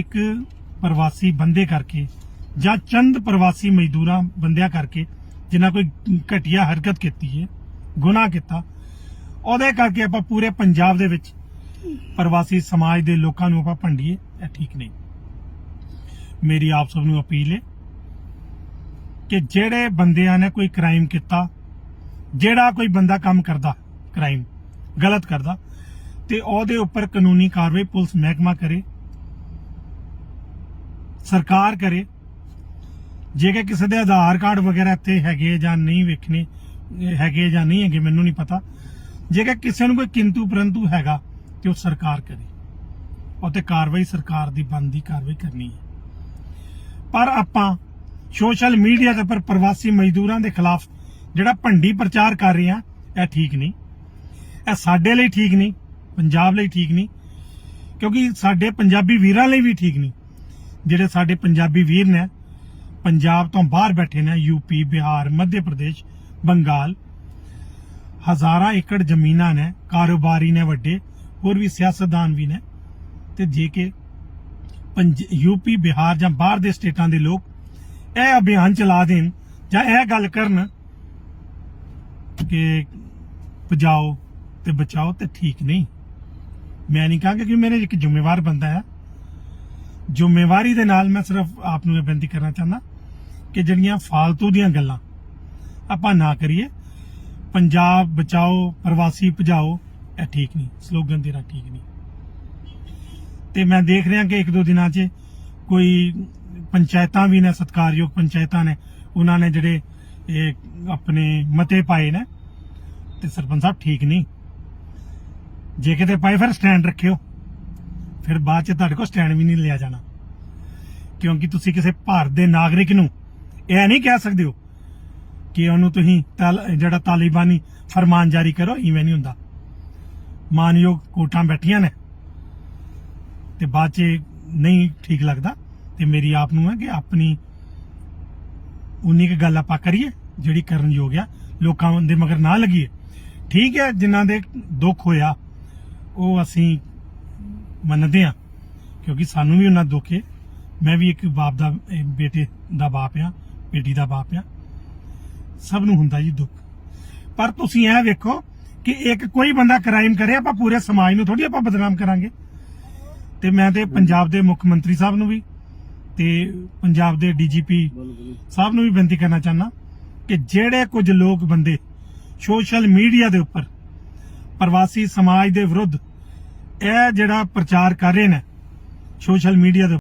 ਇੱਕ ਪ੍ਰਵਾਸੀ ਬੰਦੇ ਕਰਕੇ ਜਾਂ ਚੰਦ ਪ੍ਰਵਾਸੀ ਮਜ਼ਦੂਰਾਂ ਬੰਦਿਆਂ ਕਰਕੇ ਜਿਨ੍ਹਾਂ ਕੋਈ ਘਟੀਆ ਹਰਕਤ ਕੀਤੀ ਹੈ, ਗੁਨਾਹ ਕੀਤਾ, ਉਹਦੇ ਕਰਕੇ ਆਪਾਂ ਪੂਰੇ ਪੰਜਾਬ ਦੇ ਵਿੱਚ ਪ੍ਰਵਾਸੀ ਸਮਾਜ ਦੇ ਲੋਕਾਂ ਨੂੰ ਆਪਾਂ ਭੰਡੀਏ, ਇਹ ਠੀਕ ਨਹੀਂ। ਮੇਰੀ ਆਪ ਸਭ ਨੂੰ ਅਪੀਲ ਹੈ ਕਿ ਜਿਹੜੇ ਬੰਦਿਆਂ ਨੇ ਕੋਈ ਕ੍ਰਾਈਮ ਕੀਤਾ, ਜਿਹੜਾ ਕੋਈ ਬੰਦਾ ਕੰਮ ਕਰਦਾ ਕ੍ਰਾਈਮ ਗਲਤ ਕਰਦਾ, ਤੇ ਉਹਦੇ ਉੱਪਰ ਕਾਨੂੰਨੀ ਕਾਰਵਾਈ ਪੁਲਿਸ ਮਹਿਕਮਾ ਕਰੇ ਸਰਕਾਰ ਕਰੇ। ਜੇਕਰ ਕਿਸੇ ਦੇ ਆਧਾਰ ਕਾਰਡ ਵਗੈਰਾ ਇੱਥੇ ਹੈਗੇ ਜਾਂ ਨਹੀਂ ਵੇਖਣੇ ਹੈਗੇ ਜਾਂ ਨਹੀਂ ਹੈਗੇ, ਮੈਨੂੰ ਨਹੀਂ ਪਤਾ। ਜੇਕਰ ਕਿਸੇ ਨੂੰ ਕੋਈ ਕਿੰਤੂ ਪਰੰਤੂ ਹੈਗਾ, ਤੇ ਉਹ ਸਰਕਾਰ ਕਰੇ। ਉਹ ਤੇ ਕਾਰਵਾਈ ਸਰਕਾਰ ਦੀ ਬਣਦੀ ਕਾਰਵਾਈ ਕਰਨੀ ਹੈ। ਪਰ ਆਪਾਂ ਸੋਸ਼ਲ ਮੀਡੀਆ ਦੇ ਉੱਪਰ ਪ੍ਰਵਾਸੀ ਮਜ਼ਦੂਰਾਂ ਦੇ ਖਿਲਾਫ ਜਿਹੜਾ ਭੰਡੀ ਪ੍ਰਚਾਰ ਕਰ ਰਹੇ ਆ ਇਹ ਠੀਕ ਨਹੀਂ। ਇਹ ਸਾਡੇ ਲਈ ਠੀਕ ਨਹੀਂ, ਪੰਜਾਬ ਲਈ ਠੀਕ ਨਹੀਂ, ਕਿਉਂਕਿ ਸਾਡੇ ਪੰਜਾਬੀ ਵੀਰਾਂ ਲਈ ਵੀ ਠੀਕ ਨਹੀਂ। ਜਿਹੜੇ ਸਾਡੇ ਪੰਜਾਬੀ ਵੀਰ ਨੇ, ਪੰਜਾਬ ਤੋਂ ਬਾਹਰ ਬੈਠੇ ਨੇ ਯੂਪੀ ਬਿਹਾਰ, ਮੱਧ ਪ੍ਰਦੇਸ਼, ਬੰਗਾਲ, ਹਜ਼ਾਰਾਂ ਏਕੜ ਜ਼ਮੀਨਾਂ ਨੇ, ਕਾਰੋਬਾਰੀ ਨੇ ਵੱਡੇ, ਹੋਰ ਵੀ ਸਿਆਸਤਦਾਨ ਵੀ ਨੇ। ਤੇ ਜੇ ਕਿ ਯੂਪੀ ਬਿਹਾਰ ਜਾਂ ਬਾਹਰ ਦੇ ਸਟੇਟਾਂ ਦੇ ਲੋਕ ਇਹ ਅਭਿਆਨ ਚਲਾ ਦੇਣ ਜਾਂ ਇਹ ਗੱਲ ਕਰਨ ਕਿ ਭਜਾਓ ਤੇ ਬਚਾਓ ਤੇ ਠੀਕ ਨਹੀਂ। ਮੈਂ ਨਹੀਂ ਕਹਾਂਗਾ ਕਿ ਮੇਰੇ ਇੱਕ ਜ਼ਿੰਮੇਵਾਰ ਬੰਦਾ ਹੈ। ਜ਼ਿੰਮੇਵਾਰੀ ਦੇ ਨਾਲ ਮੈਂ ਸਿਰਫ ਆਪ ਨੂੰ ਇਹ ਬੇਨਤੀ ਕਰਨਾ ਚਾਹੁੰਦਾ ਕਿ ਜਿਹੜੀਆਂ ਫਾਲਤੂ ਦੀਆਂ ਗੱਲਾਂ ਆਪਾਂ ਨਾ ਕਰੀਏ, ਪੰਜਾਬ ਬਚਾਓ, ਪ੍ਰਵਾਸੀ ਭਜਾਓ, ਇਹ ਠੀਕ ਨਹੀਂ, ਸਲੋਗਨ ਦੇਣਾ ਠੀਕ ਨਹੀਂ। ਤੇ ਮੈਂ ਦੇਖ ਰਿਹਾ ਕਿ ਇੱਕ ਦੋ ਦਿਨਾਂ 'ਚ ਕੋਈ ਪੰਚਾਇਤਾਂ ਵੀ ਨੇ, ਸਤਕਾਰਯੋਗ ਪੰਚਾਇਤਾਂ ਨੇ, ਉਹਨਾਂ ਨੇ ਜਿਹੜੇ ਇਹ ਆਪਣੇ ਮਤੇ ਪਾਏ ਨੇ, ਤੇ ਸਰਪੰਚ ਸਾਹਿਬ ਠੀਕ ਨਹੀਂ। ਜੇ ਕਿਤੇ ਪਾਏ ਫਿਰ ਸਟੈਂਡ ਰੱਖਿਓ। ਫਿਰ ਬਾਅਦ ਚ ਤੁਹਾਡੇ ਕੋਲ ਸਟੈਂਡ ਵੀ ਨਹੀਂ ਲਿਆ ਜਾਣਾ। ਕਿਉਂਕਿ ਤੁਸੀਂ ਕਿਸੇ ਭਾਰਤ ਦੇ ਨਾਗਰਿਕ ਨੂੰ ਇਹ ਨਹੀਂ ਕਹਿ ਸਕਦੇ ਹੋ ਕਿ ਉਹਨੂੰ ਤੁਸੀਂ ਜਿਹੜਾ ਤਾਲਿਬਾਨੀ ਫਰਮਾਨ ਜਾਰੀ ਕਰੋ, ਇਵੇਂ ਨਹੀਂ ਹੁੰਦਾ। ਮਾਨਯੋਗ ਕੋਟਾਂ ਬੈਠੀਆਂ ਨੇ। ਤੇ ਬਾਅਦ ਚ ਨਹੀਂ ਠੀਕ ਲੱਗਦਾ। ਤੇ ਮੇਰੀ ਆਪ ਨੂੰ ਹੈ ਕਿ ਆਪਣੀ ਉਨੀ ਕੁ ਗੱਲ ਆਪਾਂ ਕਰੀਏ, ਜਿਹੜੀ ਕਰਨ ਯੋਗ ਆ। ਲੋਕਾਂ ਦੇ ਮਗਰ ਨਾ ਲੱਗੀਏ। ਠੀਕ ਹੈ, ਜਿਨ੍ਹਾਂ ਦੇ ਦੁੱਖ ਹੋਇਆ, ਉਹ ਅਸੀਂ ਮੰਨਦੇ ਆ ਕਿਉਂਕਿ ਸਾਨੂੰ ਵੀ ਉਹਨਾਂ ਦੁੱਖ ਮੈਂ ਵੀ ਇੱਕ ਬਾਪ ਦਾ ਬੇਟੇ ਦਾ ਬਾਪ ਆ ਬੇਟੀ ਦਾ ਬਾਪ ਆ ਸਭ ਨੂੰ ਹੁੰਦਾ ਜੀ ਦੁੱਖ। ਪਰ ਤੁਸੀਂ ਇਹ ਵੇਖੋ ਕਿ ਇੱਕ ਕੋਈ ਬੰਦਾ ਕ੍ਰਾਈਮ ਕਰੇ ਆਪਾਂ ਪੂਰੇ ਸਮਾਜ ਨੂੰ ਥੋੜੀ ਆਪਾਂ ਬਦਨਾਮ ਕਰਾਂਗੇ। ਤੇ ਮੈਂ ਤੇ ਪੰਜਾਬ ਦੇ ਮੁੱਖ ਮੰਤਰੀ ਸਾਹਿਬ ਨੂੰ ਵੀ ਤੇ ਪੰਜਾਬ ਦੇ ਡੀਜੀਪੀ ਸਾਹਿਬ ਨੂੰ ਵੀ ਬੇਨਤੀ ਕਰਨਾ ਚਾਹਨਾ ਕਿ ਜਿਹੜੇ ਕੁਝ ਲੋਕ ਬੰਦੇ ਸੋਸ਼ਲ ਮੀਡੀਆ ਦੇ ਉੱਪਰ ਪ੍ਰਵਾਸੀ ਸਮਾਜ ਦੇ ਵਿਰੁੱਧ ਇਹ ਜਿਹੜਾ ਪ੍ਰਚਾਰ ਕਰ ਰਹੇ ਨੇ ਸੋਸ਼ਲ ਮੀਡੀਆ ਦੇ